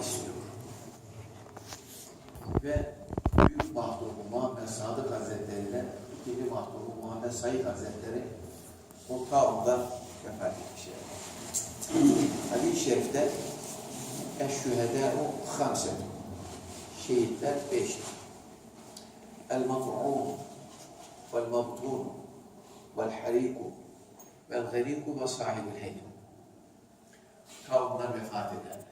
istiyor. Ve büyük mahdumu Muhammed Sadık Hazretleri ile ikinci mahdumu Muhammed Said Hazretleri taumda vefat etmişler. Hadis-i Şerif'te Eşşühedâ'u hamse Şehitler beştir. El-mat'un vel-mabtun vel-hariku vel-gariku ve sahibül heym. Taumlar vefat ederler.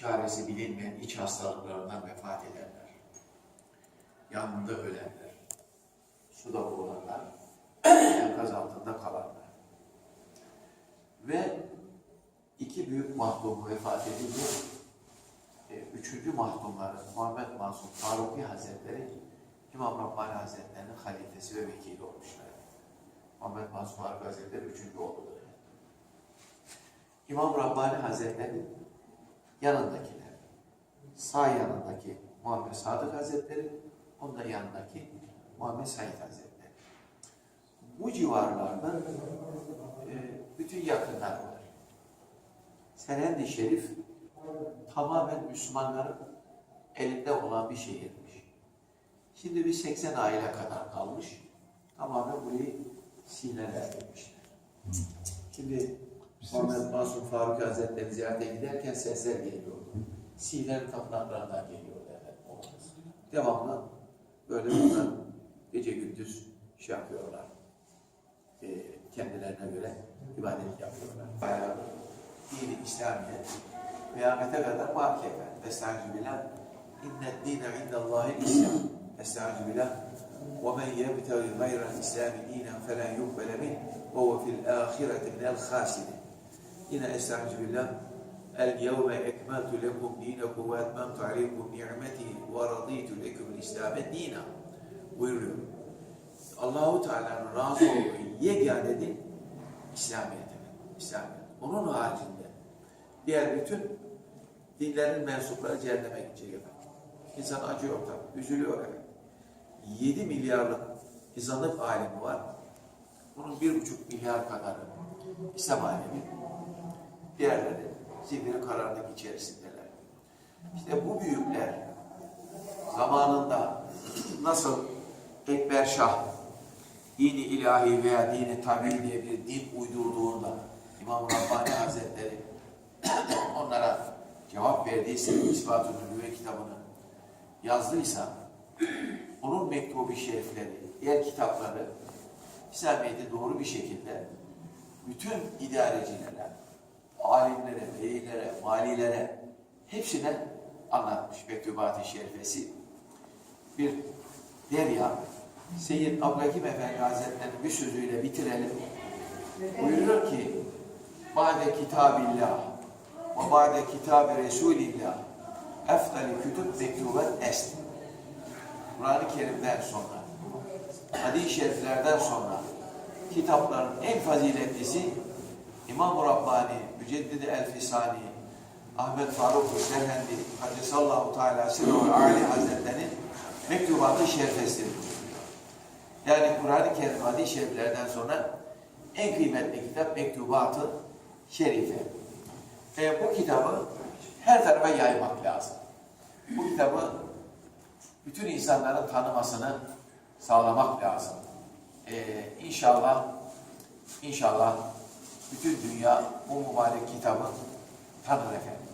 Çaresi bilinmeyen iç hastalıklarından vefat ederler. Yanında ölenler. Suda boğulanlar. Enkaz altında kalanlar. Ve iki büyük mahdumu vefat edince üçüncü mahdumları Muhammed Mansur Faruki Hazretleri İmam Rabbani Hazretleri'nin halifesi ve vekili olmuşlar. Muhammed Mansur Faruki Hazretleri üçüncü oldular. İmam Rabbani Hazretleri yanındakiler. Sağ yanındaki Muhammed Sadık Hazretleri, onun da yanındaki Muhammed Said Hazretleri. Bu civarlarda e, bütün yakınlar var. Serendi Şerif tamamen Müslümanların elinde olan bir şehirmiş. Şimdi bir 80 aile kadar kalmış. Tamamen burayı sineler etmişler. Şimdi Muhammed Mansur Faruk Hazretleri ziyarete giderken sesler geliyordu. Sinerin tapınaklarından geliyordu efendim. o. Devamlı böyle bunlar gece gündüz şey yapıyorlar. E, kendilerine göre ibadet yapıyorlar. Bayağı dini İslamiyet kıyamete kadar baki efendim. Estaizu billah. İnnet dine indallahil İslam. Estaizu billah. وَمَنْ يَبْتَغِ غَيْرَ الْإِسْلَامِ دِينًا فَلَنْ يُقْبَلَ مِنْهُ وَهُوَ فِي الْآخِرَةِ مِنَ الْخَاسِرِينَ Yine Estaizu El-yevme ekmeltu lekum dinekum ve etmemtu aleykum ni'meti ve radîtu lekum İslâme dînâ buyuruyor. Allahu Teala'nın razı olduğu yegane din İslamiyet. İslamiyet. Onun haricinde diğer bütün dinlerin mensupları cehenneme gidecek efendim. İnsan acıyor tabii, üzülüyor efendim. 7 milyarlık izanıp alemi var. Bunun bir buçuk milyar kadarı İslam alemi. Diğerleri zifiri karanlık içerisindeler. İşte bu büyükler zamanında nasıl Ekber Şah dini ilahi veya dini tabi diye bir din uydurduğunda İmam Rabbani Hazretleri onlara cevap verdiyse İspat-ı Nübüvve kitabını yazdıysa onun mektubu şerifleri, diğer kitapları İslamiyet'i doğru bir şekilde bütün idarecilere, alimlere, beylere, valilere hepsine anlatmış mektubat-ı şerifesi. Bir derya, Seyyid Abdülhakim Efendi Hazretleri'nin bir sözüyle bitirelim. Buyuruyor ki, Ba'de kitabillah ve ba'de kitab-ı Resulillah efdali kütüb mektubet est. Kur'an-ı Kerim'den sonra, hadis-i şeriflerden sonra kitapların en faziletlisi İmam-ı Rabbani, Müceddidi El-Fisani, Ahmet Faruk Serhendi, Hadisallahu Teala Sirru Ali Hazretleri'nin mektubatı şerifesidir. Yani Kur'an-ı Kerim hadis-i şeriflerden sonra en kıymetli kitap mektubatı şerife. E, bu kitabı her tarafa yaymak lazım. Bu kitabı bütün insanların tanımasını sağlamak lazım. E, inşallah, inşallah bütün dünya bu mübarek kitabı tanır efendim.